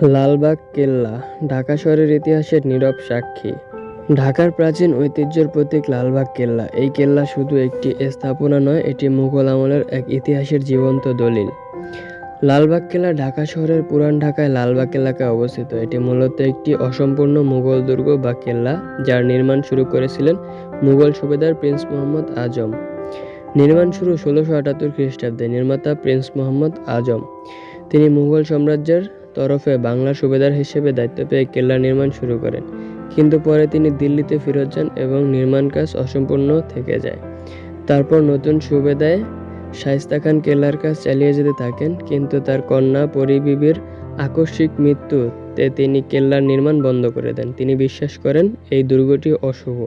লালবাগ, কেল্লা, ঢাকা শহরের ইতিহাসের নীরব সাক্ষী। ঢাকার প্রাচীন ঐতিহ্যের প্রতীক লালবাগ, কেল্লা। এই কেল্লা শুধু একটি স্থাপনা নয়, এটি মুঘল আমলের এক ইতিহাসের জীবন্ত দলিল। লালবাগ, কেল্লা ঢাকা শহরের পুরান ঢাকায় লালবাগ এলাকায় অবস্থিত। এটি মূলত একটি অসম্পূর্ণ মুঘল দুর্গ বা কেল্লা, যার নির্মাণ শুরু করেছিলেন মুঘল সুবেদার প্রিন্স মোহাম্মদ আজম। নির্মাণ শুরু ষোলোশো আটাত্তর খ্রিস্টাব্দে, নির্মাতা প্রিন্স মোহাম্মদ আজম। তিনি মুঘল সাম্রাজ্যের তরফে বাংলার সুবেদার হিসেবে দায়িত্ব পেয়ে কেল্লা নির্মাণ শুরু করেন। কিন্তু পরে তিনি দিল্লিতে ফেরত যান এবং নির্মাণ কাজ অসম্পূর্ণ থেকে যায়। তারপর নতুন সুবেদায় শাইস্তা খান কেল্লার কাজ চালিয়ে যেতে থাকেন, কিন্তু তার কন্যা পরিবিবির আকস্মিক মৃত্যুতে তিনি কেল্লার নির্মাণ বন্ধ করে দেন। তিনি বিশ্বাস করেন, এই দুর্গটি অশুভ।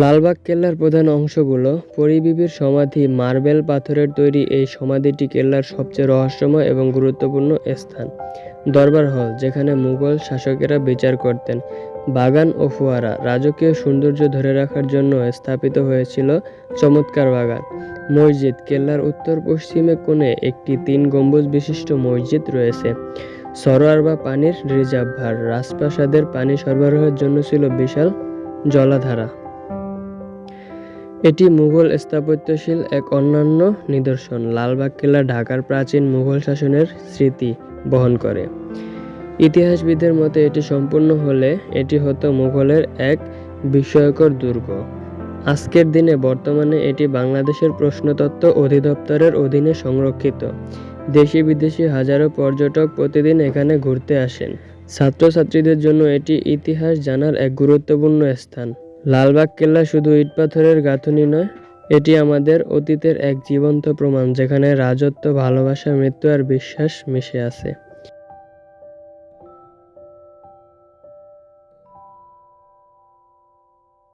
লালবাগ কেল্লার প্রধান অংশগুলো পরিবিবির সমাধি মার্বেল পাথরের তৈরি এই সমাধিটি কেল্লার সবচেয়ে রহস্যময় এবং গুরুত্বপূর্ণ স্থান। দরবার হল, যেখানে মুঘল শাসকেরা বিচার করতেন। বাগান ও ফোয়ারা, রাজকীয় সৌন্দর্য ধরে রাখার জন্য স্থাপিত হয়েছিল চমৎকার বাগান। মসজিদ, কেল্লার উত্তর পশ্চিমে কোণে একটি তিন গম্বুজ বিশিষ্ট মসজিদ রয়েছে। সরোয়ার বা পানির রিজার্ভার রাজপ্রাসাদের পানি সরবরাহের জন্য ছিল বিশাল জলাধারা। এটি মুঘল স্থাপত্যশীল এক অন্যান্য নিদর্শন। লালবাগ কেল্লা ঢাকার প্রাচীন মুঘল শাসনের স্মৃতি বহন করে। ইতিহাসবিদদের মতে এটি সম্পূর্ণ হলে এটি হতো মুঘলের এক বিস্ময়কর দুর্গ। আজকের দিনে বর্তমানে এটি বাংলাদেশের প্রশ্নতত্ত্ব অধিদপ্তরের অধীনে সংরক্ষিত। দেশি বিদেশি হাজারো পর্যটক প্রতিদিন এখানে ঘুরতে আসেন। ছাত্রছাত্রীদের জন্য এটি ইতিহাস জানার এক গুরুত্বপূর্ণ স্থান। লালবাগ কেল্লা শুধু ইট পাথরের গাঁথনি নয়, এটি আমাদের অতীতের এক জীবন্ত প্রমাণ যেখানে রাজত্ব, ভালোবাসা, মৃত্যু আর বিশ্বাস মিশে আছে।